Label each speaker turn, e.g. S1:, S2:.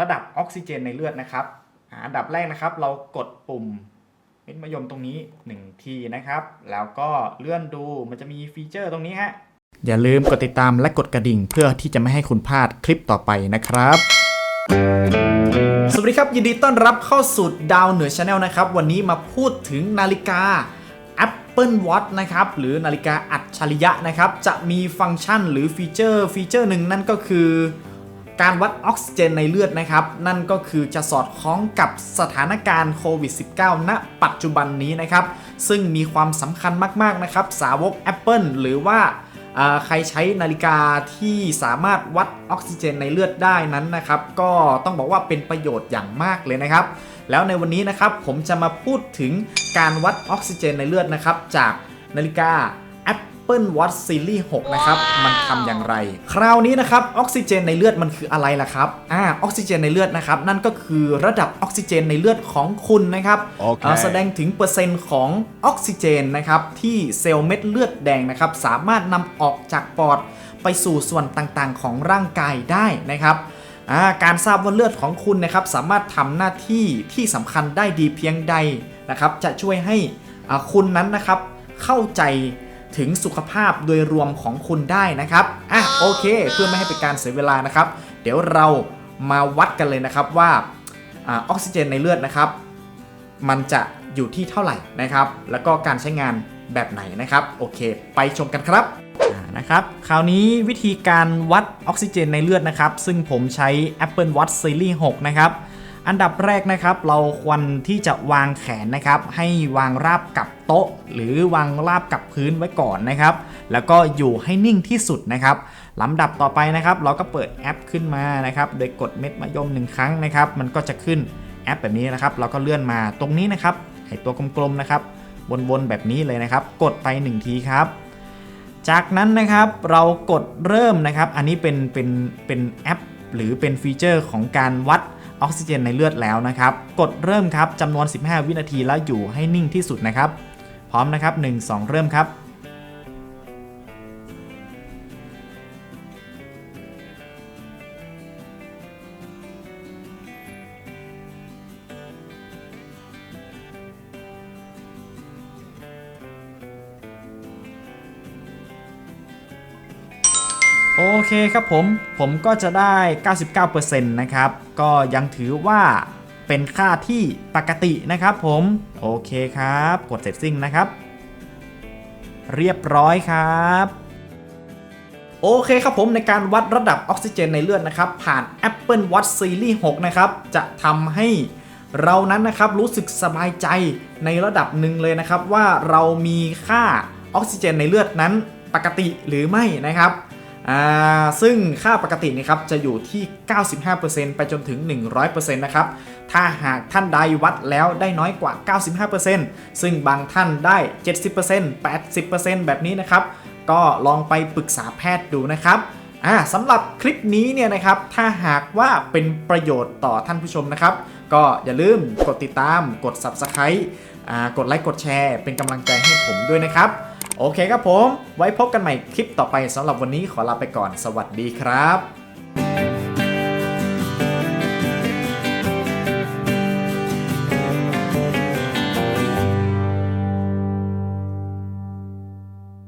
S1: ระดับออกซิเจนในเลือดนะครับอันดับแรกนะครับเรากดปุ่มเม็ดมะยมตรงนี้1ทีนะครับ แล้วก็เลื่อนดูมันจะมีฟีเจอร์ตรงนี้ฮะอย่าลืมกดติดตามและกดกระดิ่งเพื่อที่จะไม่ให้คุณพลาดคลิปต่อไปนะครับ สวัสดีครับ ยินดีต้อนรับเข้าสู่ดาวเหนือชาแนลนะครับ วันนี้มาพูดถึงนาฬิกา Apple Watch นะครับ หรือนาฬิกาอัจฉริยะนะครับ จะมีฟังก์ชันหรือฟีเจอร์ฟีเจอร์หนึ่งนั่นก็คือ การวัดออกซิเจนในเลือดนะครับ นั่นก็คือจะสอดคล้องกับสถานการณ์โควิด -19 ณ ปัจจุบันนี้นะครับ ซึ่งมีความสำคัญมากๆนะครับ สาวก Apple หรือว่าใครใช้นาฬิกาที่สามารถวัดออกซิเจนในเลือดได้นั้นนะครับ ก็ต้องบอกว่าเป็นประโยชน์อย่างมากเลยนะครับ แล้วในวันนี้นะครับผมจะมาพูดถึงการวัดออกซิเจนในเลือดนะครับ จากนาฬิกา Apple Watch Series 6 นะครับ มันทำอย่างไร คราวนี้นะครับออกซิเจนในเลือดมันคืออะไรล่ะครับ อ่าออกซิเจนในเลือดนะครับ นั่นก็คือระดับออกซิเจนในเลือดของคุณนะครับ
S2: โอเค
S1: อ่าแสดงถึงเปอร์เซ็นต์ของออกซิเจนนะครับที่เซลล์เม็ดเลือดแดงนะครับสามารถนำออกจากปอดไปสู่ส่วนต่างๆ ของร่างกายได้นะครับอ่าการทราบว่าเลือดของคุณนะครับสามารถทำหน้าที่ที่สำคัญได้ดีเพียงใดนะครับ จะช่วยให้อ่าคุณนั้นนะครับเข้าใจ ถึงสุขภาพโดยรวมของคุณได้นะครับอะโอเค เพื่อไม่ให้เป็นการเสียเวลานะครับ เดี๋ยวเรามาวัดกันเลยนะครับว่าอาออกซิเจนในเลือดนะครับ มันจะอยู่ที่เท่าไหร่นะครับ แล้วก็การใช้งานแบบไหนนะครับ โอเค ไปชมกันครับอ่านะครับคราวนี้วิธีการวัดออกซิเจนในเลือดนะครับ ซึ่งผมใช้ Apple Watch Series 6 นะครับ อันดับแรกนะครับเราควรที่จะวางแขนนะครับ ให้วางราบกับโต๊ะ หรือวางราบกับพื้นไว้ก่อนนะครับ แล้วก็อยู่ให้นิ่งที่สุดนะครับลำดับต่อไปนะครับ เราก็เปิดแอปขึ้นมานะครับ โดยกดเม็ดมะยมหนึ่งครั้งนะครับ มันก็จะขึ้นแอปแบบนี้นะครับ เราก็เลื่อนมาตรงนี้นะครับไอตัวกลมๆนะครับวนๆแบบนี้เลยนะครับ กดไป 1 ทีครับจากนั้นนะครับเรากดเริ่มนะครับ อันนี้เป็นเป็นเป็นแอป หรือเป็นฟีเจอร์ของการวัด ออกซิเจนในเลือดแล้วนะครับ กดเริ่มครับจำนวน 15 วินาทีแล้วอยู่ให้นิ่งที่สุดนะครับ พร้อมนะครับ 1 2 เริ่มครับ โอเคครับผม ผมก็จะได้ 99%นะครับ ก็ยังถือว่าเป็นค่าที่ปกตินะครับผม โอเคครับ กดเสร็จสิ้นนะครับ เรียบร้อยครับโอเคครับผมในการวัดระดับออกซิเจนในเลือดนะครับ ผ่าน Apple Watch Series 6 นะครับ จะทำให้เรานั้นนะครับรู้สึกสบายใจในระดับหนึ่งเลยนะครับ ว่าเรามีค่าออกซิเจนในเลือดนั้นปกติหรือไม่นะครับ ซึ่งค่าปกตินี่ครับจะอยู่ที่ 95%ไปจนถึง 100%นะครับ ถ้าหากท่านใดวัดแล้วได้น้อยกว่า 95%ซึ่งบางท่านได้ 70% 80%แบบนี้นะครับ ก็ลองไปปรึกษาแพทย์ดูนะครับสำหรับคลิปนี้เนี่ยนะครับ ถ้าหากว่าเป็นประโยชน์ต่อท่านผู้ชมนะครับ ก็อย่าลืมกดติดตาม กด Subscribe กดไลค์ กดแชร์ เป็นกำลังใจให้ผมด้วยนะครับ โอเคครับผม ไว้พบกันใหม่คลิปต่อไปสำหรับวันนี้ขอลาไปก่อนสวัสดีครับ